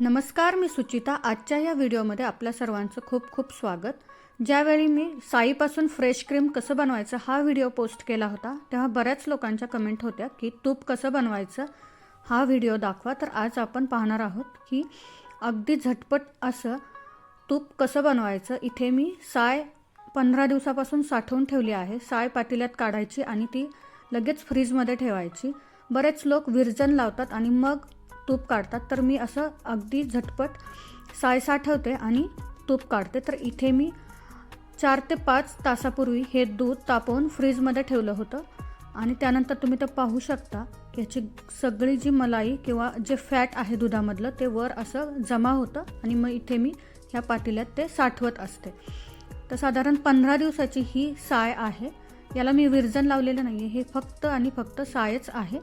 नमस्कार मी सुचिता. आजच्या या व्हिडिओमध्ये आपल्या सर्वांचं खूप खूप स्वागत. ज्यावेळी मी साईपासून फ्रेश क्रीम कसं बनवायचं हा व्हिडिओ पोस्ट केला होता तेव्हा बऱ्याच लोकांच्या कमेंट होत्या की तूप कसं बनवायचं हा व्हिडिओ दाखवा. तर आज आपण पाहणार आहोत की अगदी झटपट असं तूप कसं बनवायचं. इथे मी साय पंधरा दिवसापासून साठवून ठेवली आहे. साय पातेल्यात काढायची आणि ती लगेच फ्रीजमध्ये ठेवायची. बरेच लोक विरजन लावतात आणि मग तूप काढतात. तर मी असं अगदी झटपट साय साठवते आणि तूप काढते. तर इथे मी चार ते पाच तासापूर्वी हे दूध तापवून फ्रीजमध्ये ठेवलं होतं. आणि त्यानंतर तुम्ही तर पाहू शकता याची सगळी जी मलाई किंवा जे फॅट आहे दुधामधलं ते वर असं जमा होतं आणि मग इथे मी ह्या पातेल्यात ते साठवत असते. तर साधारण पंधरा दिवसाची ही साय आहे. याला मी विरजन लावलेलं नाही आहे हे फक्त आणि फक्त सायच आहे.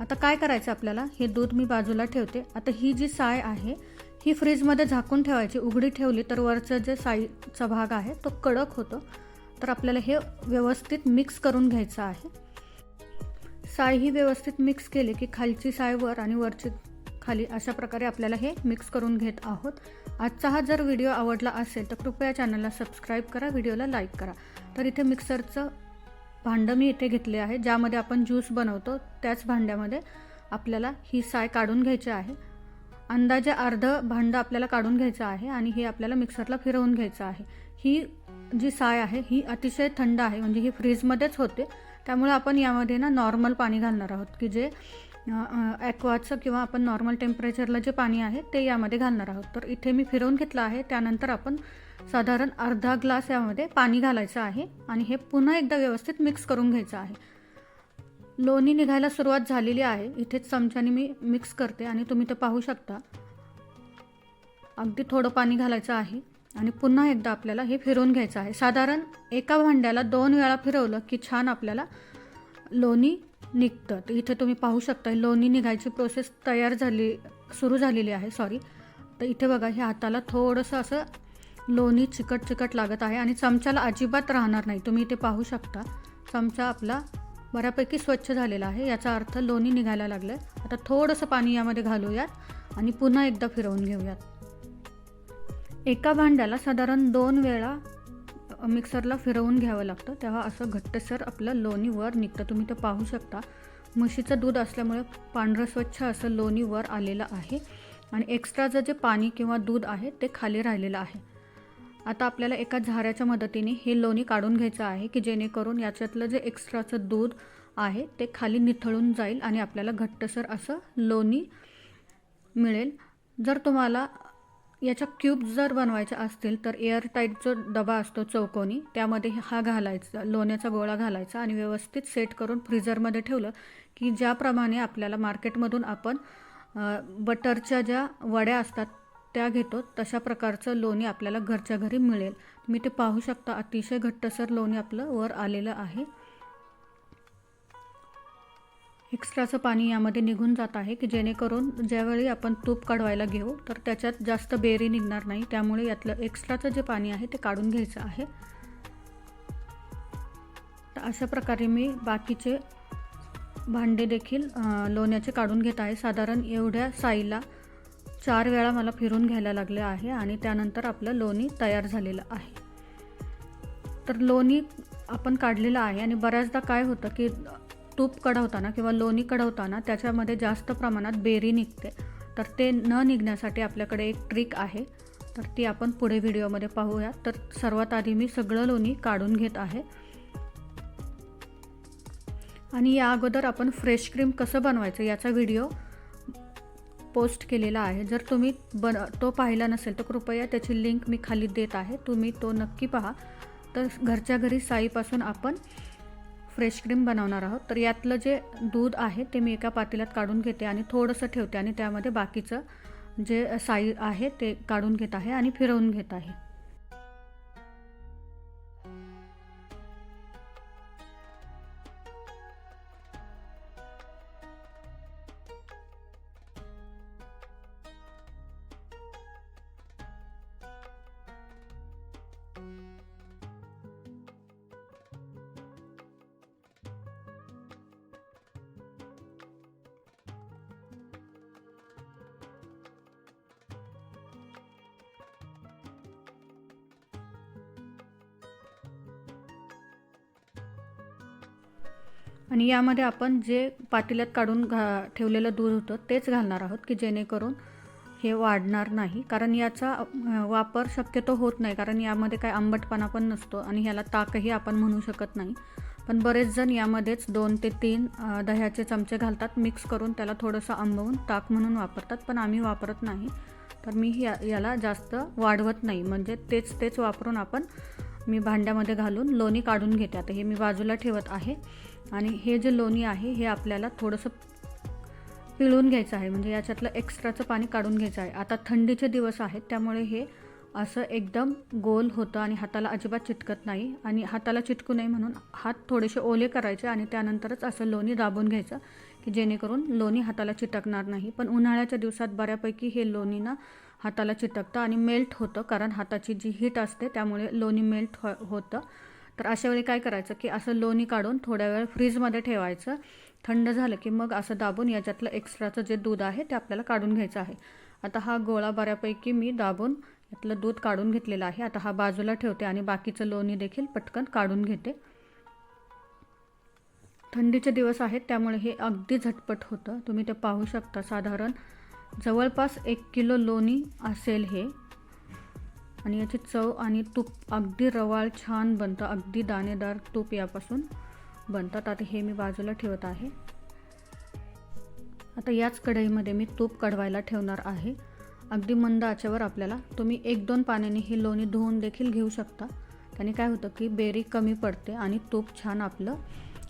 आता काय करायचं आपल्याला? हे दूध मी बाजूला ठेवते. आता ही जी साय आहे ही फ्रीजमध्ये झाकून ठेवायची उघडी ठेवली तर वरचं जे साईचा भाग आहे तो कडक होतो. तर आपल्याला हे व्यवस्थित मिक्स करून घ्यायचं आहे. साय ही व्यवस्थित मिक्स केली की खालची साय वर आणि वरची खाली अशा प्रकारे आपल्याला हे मिक्स करून घेत आहोत. आजचा हा जर व्हिडिओ आवडला असेल तर कृपया चॅनलला सबस्क्राईब करा व्हिडिओला लाईक करा. तर इथे मिक्सरचं भांडं मी इथे घेतले आहे ज्यामध्ये आपण ज्यूस बनवतो त्याच भांड्यामध्ये आपल्याला ही साय काढून घ्यायची आहे. अंदाजे अर्ध भांडं आपल्याला काढून घ्यायचं आहे आणि हे आपल्याला मिक्सरला फिरवून घ्यायचं आहे. ही जी साय आहे ही अतिशय थंड आहे म्हणजे ही फ्रीजमध्येच होते. त्यामुळे आपण यामध्ये ना नॉर्मल पाणी घालणार आहोत की जे ॲक्वाचं किंवा आपण नॉर्मल टेम्परेचरला जे पाणी आहे ते यामध्ये घालणार आहोत. तर इथे मी फिरवून घेतलं आहे त्यानंतर आपण साधारण अर्धा ग्लास यामध्ये पाणी घालायचं आहे आणि हे पुन्हा एकदा व्यवस्थित मिक्स करून घ्यायचं आहे. लोणी निघायला सुरुवात झालेली आहे. इथेच चमच्याने मी मिक्स करते आणि तुम्ही ते पाहू शकता. अगदी थोडं पाणी घालायचं आहे आणि पुन्हा एकदा आपल्याला हे फिरवून घ्यायचं आहे. साधारण एका भांड्याला दोन वेळा फिरवलं की छान आपल्याला लोणी निघतं. तर इथे तुम्ही पाहू शकता लोणी निघायची प्रोसेस तयार झाली सुरू झालेली आहे सॉरी तर इथे बघा हे हाताला थोडंसं असं लोणी चिकट चिकट लागत आहे आणि चमच्याला अजिबात राहणार नाही. तुम्ही इथे पाहू शकता. चमचा आपला बऱ्यापैकी स्वच्छ झालेला आहे. याचा अर्थ लोणी निघायला लागलं आहे आता थोडंसं पाणी यामध्ये घालूयात आणि पुन्हा एकदा फिरवून घेऊयात. एका भांड्याला साधारण दोन वेळा मिक्सरला फिरवून घ्यावं लागतं. तेव्हा असं घट्टसर आपलं लोणी वर निघतं. तुम्ही ते पाहू शकता. म्हशीचं दूध असल्यामुळे पांढरं स्वच्छ असं लोणी वर आलेलं आहे. आणि एक्स्ट्राचं जे पाणी किंवा दूध आहे ते खाली राहिलेलं आहे. आता आपल्याला एका झाऱ्याच्या मदतीने हे लोणी काढून घ्यायचं आहे की जेणेकरून याच्यातलं जे एक्स्ट्राचं दूध आहे ते खाली निथळून जाईल आणि आपल्याला घट्टसर असं लोणी मिळेल. जर तुम्हाला याच्या क्यूब जर बनवायच्या असतील तर एअरटाईट जो डबा असतो चौकोनी त्यामध्ये हा घालायचा लोण्याचा गोळा घालायचा आणि व्यवस्थित सेट करून फ्रीजरमध्ये ठेवलं की ज्याप्रमाणे आपल्याला मार्केटमधून आपण बटरच्या ज्या वड्या असतात त्या घेतो तशा प्रकारचं लोणी आपल्याला घरच्या घरी मिळेल. तुम्ही ते पाहू शकता अतिशय घट्टसर लोणी आपलं वर आलेलं आहे. एक्स्ट्राचं पाणी यामध्ये निघून जात आहे की जेणेकरून ज्यावेळी आपण तूप काढवायला घेऊ तर त्याच्यात जास्त बेरी निघणार नाही. त्यामुळे यातलं एक्स्ट्राचं जे पाणी आहे ते काढून घ्यायचं आहे. तर अशा प्रकारे मी बाकीचे भांडे देखील लोण्याचे काढून घेत आहे. साधारण एवढ्या साईला चार वेळा मला फिरून घ्यायला लागले आहे आणि त्यानंतर आपलं लोणी तयार झालेलं आहे. तर लोणी आपण काढलेलं आहे आणि बऱ्याचदा काय होतं की तूप कढवताना किंवा लोणी कढवताना त्याच्यामध्ये जास्त प्रमाणात बेरी निघते. तर ते न निघण्यासाठी आपल्याकडे एक ट्रिक आहे. तर ती आपण पुढे व्हिडिओमध्ये पाहूया. तर सर्वात आधी मी सगळं लोणी काढून घेत आहे. आणि या अगोदर आपण फ्रेश क्रीम कसं बनवायचं याचा व्हिडिओ पोस्ट केलेला आहे. जर तुम्ही बन तो पाहिला नसेल तर कृपया त्याची लिंक मी खाली देत आहे. तुम्ही तो नक्की पहा. तर घरच्या घरी साईपासून आपण फ्रेश क्रीम बनवणार आहोत. तर यातलं जे दूध आहे ते मी एका पातेल्यात काढून घेते आणि थोडंसं ठेवते आणि त्यामध्ये बाकीचं जे साई आहे ते काढून घेत आहे आणि फिरवून घेत आहे. आणि यामध्ये आपण जे पातेल्यात काढून घा ठेवलेलं दूध होतं तेच घालणार आहोत की जेणेकरून हे वाढणार नाही. कारण याचा वापर शक्यतो होत नाही कारण यामध्ये काय आंबटपणा पण नसतो आणि ह्याला ताकही आपण म्हणू शकत नाही. पण बरेच जण यामध्येच दोन ते तीन दह्याचे चमचे घालतात मिक्स करून त्याला थोडंसं आंबवून ताक म्हणून वापरतात पण आम्ही वापरत नाही. तर मी या याला जास्त वाढवत नाही. म्हणजे तेच तेच वापरून आपण मी भांड्यामध्ये घालून लोणी काढून घेते. आता हे मी बाजूला ठेवत आहे. आणि हे जे लोणी आहे हे आपल्याला थोडंसं पिळून घ्यायचं आहे. म्हणजे याच्यातलं एक्स्ट्राचं पाणी काढून घ्यायचं आहे. आता थंडीचे दिवस आहेत त्यामुळे हे असं एकदम गोल होतं आणि हाताला अजिबात चिटकत नाही. आणि हाताला चिटकू नये म्हणून हात थोडेसे ओले करायचे आणि त्यानंतरच असं लोणी दाबून घ्यायचं की जेणेकरून लोणी हाताला चिटकणार नाही. पण उन्हाळ्याच्या दिवसात बऱ्यापैकी हे लोणी ना हाताला चिटकतं आणि मेल्ट होतं कारण हाताची जी हीट असते त्यामुळे लोणी मेल्ट हो होतं. तर अशा वेळी काय करायचं की असं लोणी काढून थोड्या वेळ फ्रीजमध्ये ठेवायचं. थंड झालं की मग असं दाबून याच्यातलं एक्स्ट्राचं जे दूध आहे ते आपल्याला काढून घ्यायचं आहे. आता हा गोळा बऱ्यापैकी मी दाबून यातलं दूध काढून घेतलेलं आहे. आता हा बाजूला ठेवते आणि बाकीचं लोणी देखील पटकन काढून घेते. थंडीचे दिवस आहेत त्यामुळे हे अगदी झटपट होतं. तुम्ही ते पाहू शकता साधारण जवळपास एक किलो लोणी असेल हे. आणि याची चव आणि तूप अगदी रवाळ छान बनतं. अगदी दाणेदार तूप यापासून बनतात. आता हे मी बाजूला ठेवत आहे. आता याच कढईमध्ये मी तूप कढवायला ठेवणार आहे. अगदी मंद आचेवर आपल्याला तुम्ही एक दोन पाण्याने ही लोणी धुवून देखील घेऊ शकता. त्याने काय होतं की बेरी कमी पडते आणि तूप छान आपलं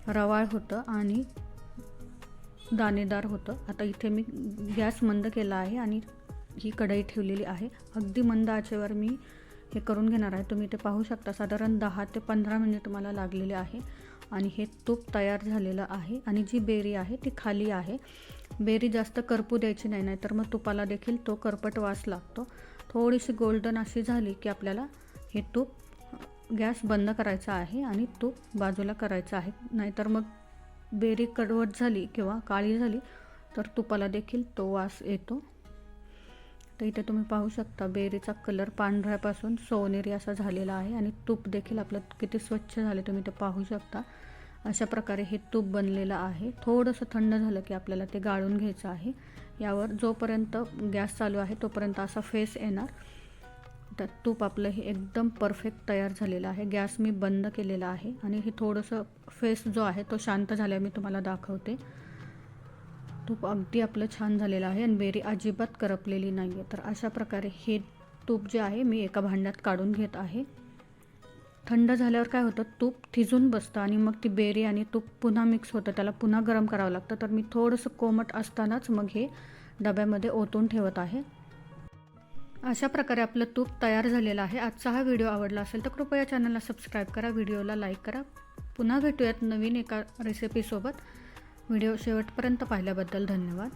रवाळ होतं आणि दाणेदार होतं. आता इथे मी गॅस मंद केला आहे आणि ही कढई ठेवलेली आहे. अगदी मंद आचेवर मी हे करून घेणार आहे. तुम्ही ते पाहू शकता साधारण दहा ते पंधरा मिनिट मला लागलेले आहे आणि हे तूप तयार झालेलं आहे आणि जी बेरी आहे ती खाली आहे. बेरी जास्त करपू द्यायची नाही नाही तर मग तुपाला देखील तो करपट वास लागतो. थोडीशी गोल्डन अशी झाली की आपल्याला हे तूप गॅस बंद करायचा आहे आणि तूप बाजूला करायचं आहे. नाहीतर मग बेरी कडवट झाली किंवा काळी झाली तर तुपाला देखील तो वास येतो. तर इथे तुम्ही पाहू शकता बेरीचा कलर पांढऱ्यापासून सोनेरी असा झालेला आहे आणि तूप देखील आपलं किती स्वच्छ झाले तुम्ही ते पाहू शकता. अशा प्रकारे हे तूप बनलेलं आहे. थोडंसं थंड झालं की आपल्याला ते गाळून घ्यायचं आहे. यावर जोपर्यंत गॅस चालू आहे तोपर्यंत असा फेस येणार. तर तूप आपलं हे एकदम परफेक्ट तयार झालेलं आहे. गॅस मी बंद केलेला आहे आणि हे थोडंसं फेस जो आहे तो शांत झाल्यावर मी तुम्हाला दाखवते. तूप अगदी आपलं छान झालेलं आहे आणि बेरी अजिबात करपलेली नाही आहे तर अशा प्रकारे हे तूप जे आहे मी एका भांड्यात काढून घेत आहे. थंड झाल्यावर काय होतं? तूप थिजून बसतं आणि मग ती बेरी आणि तूप पुन्हा मिक्स होतं. त्याला पुन्हा गरम करावं लागतं. तर मी थोडंसं कोमट असतानाच मग हे डब्यामध्ये ओतून ठेवत आहे. अशा प्रकारे आपलं तूप तयार झालेलं आहे. आजचा हा व्हिडिओ आवडला असेल तर कृपया चॅनलला सबस्क्राईब करा व्हिडिओला लाईक करा. पुन्हा भेटूयात नवीन एका रेसिपीसोबत व्हिडिओ शेवटपर्यंत पाहिल्याबद्दल धन्यवाद.